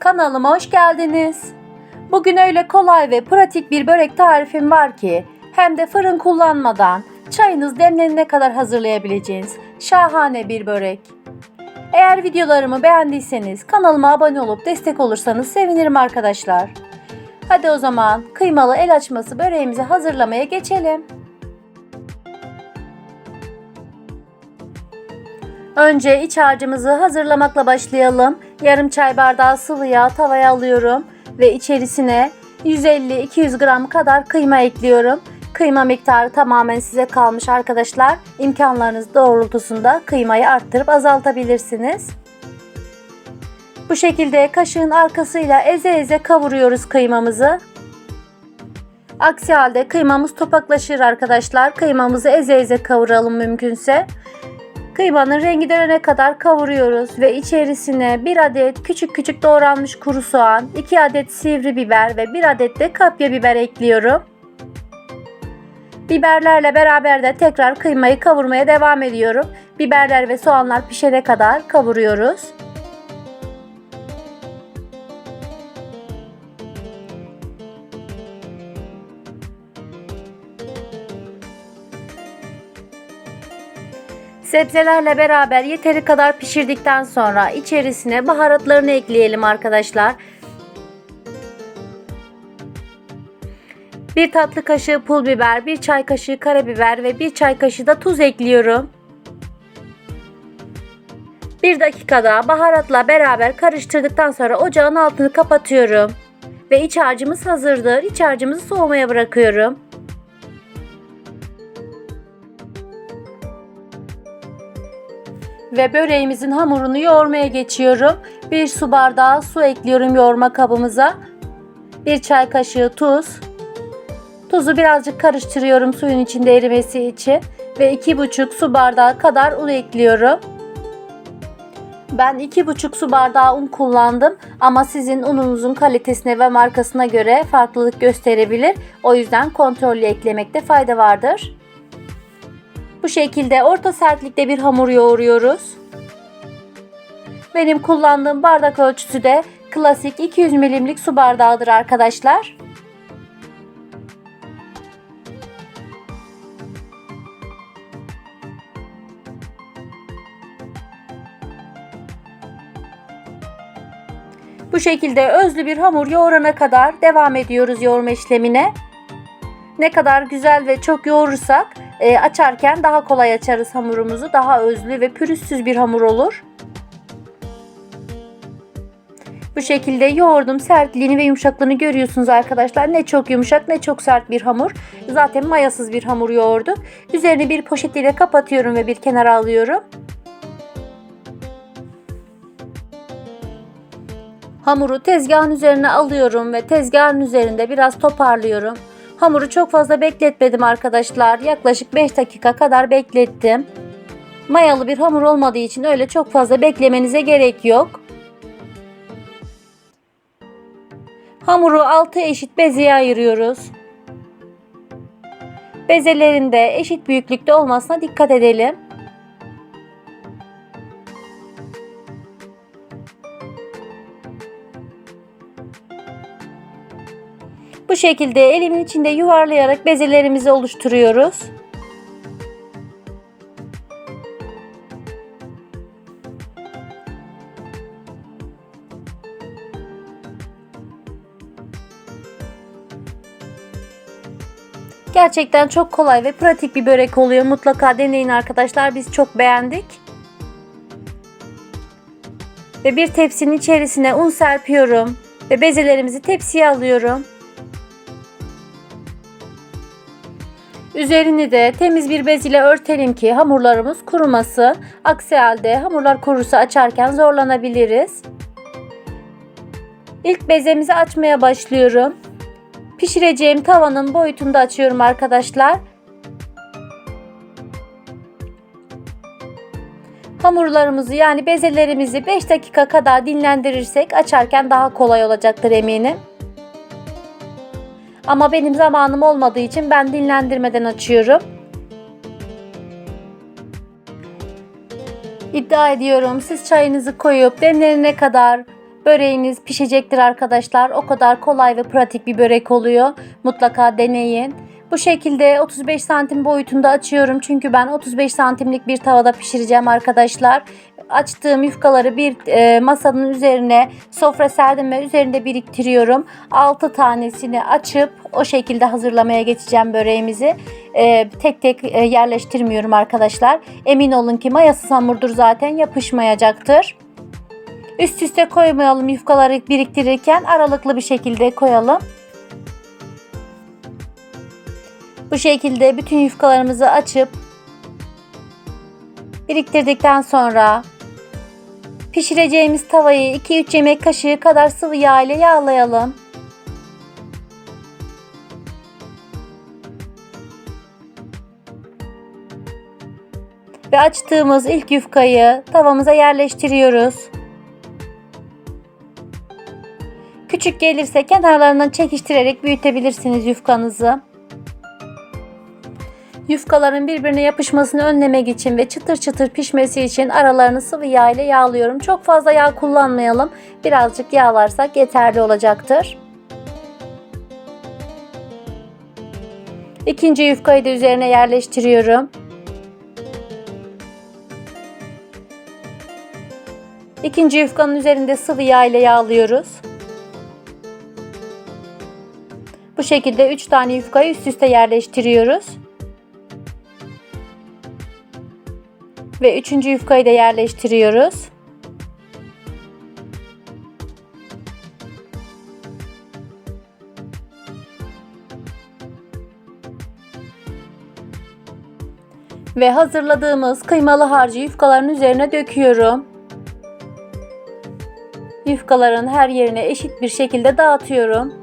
Kanalıma hoş geldiniz. Bugün öyle kolay ve pratik bir börek tarifim var ki hem de fırın kullanmadan çayınız demlenene kadar hazırlayabileceğiniz şahane bir börek. Eğer videolarımı beğendiyseniz kanalıma abone olup destek olursanız sevinirim arkadaşlar. Hadi o zaman kıymalı el açması böreğimizi hazırlamaya geçelim. Önce iç harcımızı hazırlamakla başlayalım. Yarım çay bardağı sıvı yağ tavaya alıyorum ve içerisine 150-200 gram kadar kıyma ekliyorum. Kıyma miktarı tamamen size kalmış arkadaşlar. İmkanlarınız doğrultusunda kıymayı arttırıp azaltabilirsiniz. Bu şekilde kaşığın arkasıyla eze eze kavuruyoruz kıymamızı. Aksi halde kıymamız topaklaşır arkadaşlar. Kıymamızı eze eze kavuralım mümkünse. Kıymanın rengi dönene kadar kavuruyoruz ve içerisine 1 adet küçük küçük doğranmış kuru soğan, 2 adet sivri biber ve 1 adet de kapya biber ekliyorum. Biberlerle beraber de tekrar kıymayı kavurmaya devam ediyorum. Biberler ve soğanlar pişene kadar kavuruyoruz. Sebzelerle beraber yeteri kadar pişirdikten sonra içerisine baharatlarını ekleyelim arkadaşlar. Bir tatlı kaşığı pul biber, bir çay kaşığı karabiber ve bir çay kaşığı da tuz ekliyorum. Bir dakikada baharatla beraber karıştırdıktan sonra ocağın altını kapatıyorum. Ve iç harcımız hazırdır. İç harcımızı soğumaya bırakıyorum. Ve böreğimizin hamurunu yoğurmaya geçiyorum. Bir su bardağı su ekliyorum yoğurma kabımıza. Bir çay kaşığı tuz. Tuzu birazcık karıştırıyorum suyun içinde erimesi için. Ve 2,5 su bardağı kadar un ekliyorum. Ben 2,5 su bardağı un kullandım ama sizin ununuzun kalitesine ve markasına göre farklılık gösterebilir. O yüzden kontrollü eklemekte fayda vardır. Bu şekilde orta sertlikte bir hamur yoğuruyoruz. Benim kullandığım bardak ölçüsü de klasik 200 milimlik su bardağıdır arkadaşlar. Bu şekilde özlü bir hamur yoğurana kadar devam ediyoruz yoğurma işlemine. Ne kadar güzel ve çok yoğurursak e, açarken daha kolay açarız hamurumuzu. Daha özlü ve pürüzsüz bir hamur olur. Bu şekilde yoğurdum. Sertliğini ve yumuşaklığını görüyorsunuz arkadaşlar. Ne çok yumuşak ne çok sert bir hamur. Zaten mayasız bir hamur yoğurduk. Üzerini bir poşet ile kapatıyorum ve bir kenara alıyorum. Hamuru tezgahın üzerine alıyorum ve tezgahın üzerinde biraz toparlıyorum. Hamuru çok fazla bekletmedim arkadaşlar. Yaklaşık 5 dakika kadar beklettim. Mayalı bir hamur olmadığı için öyle çok fazla beklemenize gerek yok. Hamuru 6 eşit bezeye ayırıyoruz. Bezelerin de eşit büyüklükte olmasına dikkat edelim. Bu şekilde elimin içinde yuvarlayarak bezelerimizi oluşturuyoruz. Gerçekten çok kolay ve pratik bir börek oluyor. Mutlaka deneyin arkadaşlar. Biz çok beğendik. Ve bir tepsinin içerisine un serpiyorum ve bezelerimizi tepsiye alıyorum. Üzerini de temiz bir bez ile örtelim ki hamurlarımız kurumasın. Aksi halde hamurlar kurursa açarken zorlanabiliriz. İlk bezemizi açmaya başlıyorum. Pişireceğim tavanın boyutunda açıyorum arkadaşlar. Hamurlarımızı yani bezelerimizi 5 dakika kadar dinlendirirsek açarken daha kolay olacaktır eminim. Ama benim zamanım olmadığı için ben dinlendirmeden açıyorum. İddia ediyorum siz çayınızı koyup demlerine kadar Böreğiniz pişecektir arkadaşlar. O kadar kolay ve pratik bir börek oluyor. Mutlaka deneyin. Bu şekilde 35 santim boyutunda açıyorum. Çünkü ben 35 santimlik bir tavada pişireceğim arkadaşlar. Açtığım yufkaları bir e, masanın üzerine sofra serdim ve üzerinde biriktiriyorum. 6 tanesini açıp o şekilde hazırlamaya geçeceğim böreğimizi. E, tek tek e, yerleştirmiyorum arkadaşlar. Emin olun ki mayası hamurdur zaten yapışmayacaktır. Üst üste koymayalım yufkaları biriktirirken aralıklı bir şekilde koyalım. Bu şekilde bütün yufkalarımızı açıp biriktirdikten sonra pişireceğimiz tavayı 2-3 yemek kaşığı kadar sıvı yağ ile yağlayalım. Ve açtığımız ilk yufkayı tavamıza yerleştiriyoruz. Küçük gelirse kenarlarından çekiştirerek büyütebilirsiniz yufkanızı. Yufkaların birbirine yapışmasını önlemek için ve çıtır çıtır pişmesi için aralarını sıvı yağ ile yağlıyorum. Çok fazla yağ kullanmayalım. Birazcık yağlarsak yeterli olacaktır. İkinci yufkayı da üzerine yerleştiriyorum. İkinci yufkanın üzerinde sıvı yağ ile yağlıyoruz. Bu şekilde 3 tane yufkayı üst üste yerleştiriyoruz. Ve üçüncü yufkayı da yerleştiriyoruz. Ve hazırladığımız kıymalı harcı yufkaların üzerine döküyorum. Yufkaların her yerine eşit bir şekilde dağıtıyorum.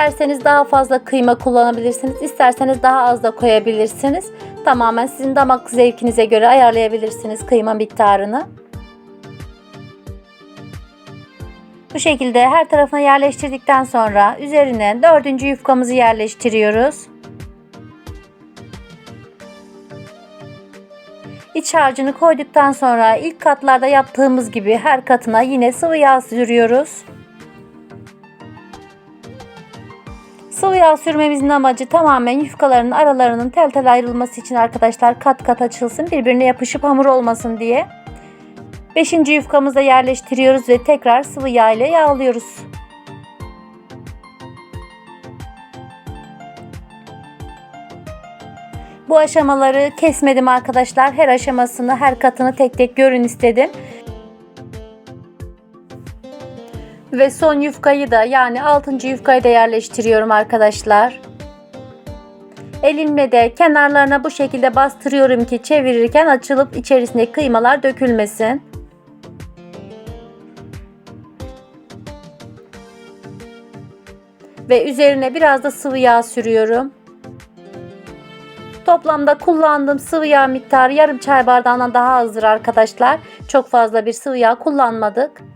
İsterseniz daha fazla kıyma kullanabilirsiniz. isterseniz daha az da koyabilirsiniz. Tamamen sizin damak zevkinize göre ayarlayabilirsiniz kıyma miktarını. Bu şekilde her tarafına yerleştirdikten sonra üzerine dördüncü yufkamızı yerleştiriyoruz. İç harcını koyduktan sonra ilk katlarda yaptığımız gibi her katına yine sıvı yağ sürüyoruz. Yağ sürmemizin amacı tamamen yufkaların aralarının tel tel ayrılması için arkadaşlar kat kat açılsın birbirine yapışıp hamur olmasın diye. Beşinci yufkamızı da yerleştiriyoruz ve tekrar sıvı yağ ile yağlıyoruz. Bu aşamaları kesmedim arkadaşlar. Her aşamasını, her katını tek tek görün istedim. Ve son yufkayı da yani 6. yufkayı da yerleştiriyorum arkadaşlar. Elimle de kenarlarına bu şekilde bastırıyorum ki çevirirken açılıp içerisine kıymalar dökülmesin. Ve üzerine biraz da sıvı yağ sürüyorum. Toplamda kullandığım sıvı yağ miktarı yarım çay bardağından daha azdır arkadaşlar. Çok fazla bir sıvı yağ kullanmadık.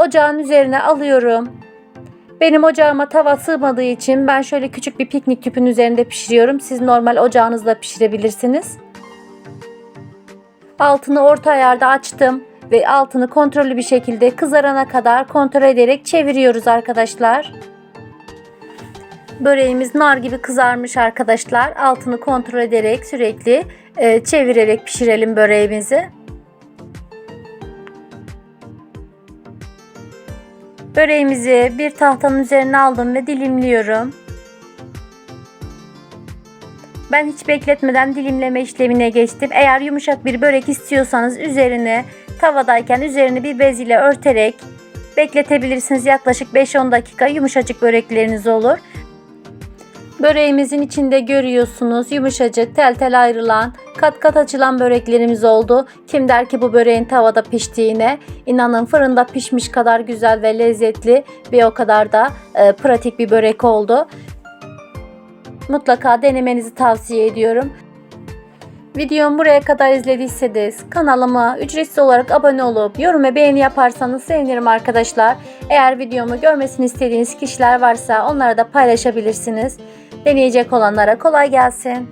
Ocağın üzerine alıyorum. Benim ocağıma tava sığmadığı için ben şöyle küçük bir piknik tüpün üzerinde pişiriyorum. Siz normal ocağınızda pişirebilirsiniz. Altını orta ayarda açtım ve altını kontrollü bir şekilde kızarana kadar kontrol ederek çeviriyoruz arkadaşlar. Böreğimiz nar gibi kızarmış arkadaşlar. Altını kontrol ederek sürekli e, çevirerek pişirelim böreğimizi. Böreğimizi bir tahtanın üzerine aldım ve dilimliyorum. Ben hiç bekletmeden dilimleme işlemine geçtim. Eğer yumuşak bir börek istiyorsanız üzerine tavadayken üzerini bir bez ile örterek bekletebilirsiniz. Yaklaşık 5-10 dakika yumuşacık börekleriniz olur. Böreğimizin içinde görüyorsunuz yumuşacık tel tel ayrılan kat kat açılan böreklerimiz oldu. Kim der ki bu böreğin tavada piştiğine inanın fırında pişmiş kadar güzel ve lezzetli ve o kadar da e, pratik bir börek oldu. Mutlaka denemenizi tavsiye ediyorum. Videomu buraya kadar izlediyseniz kanalıma ücretsiz olarak abone olup yorum ve beğeni yaparsanız sevinirim arkadaşlar. Eğer videomu görmesini istediğiniz kişiler varsa onlara da paylaşabilirsiniz. Deneyecek olanlara kolay gelsin.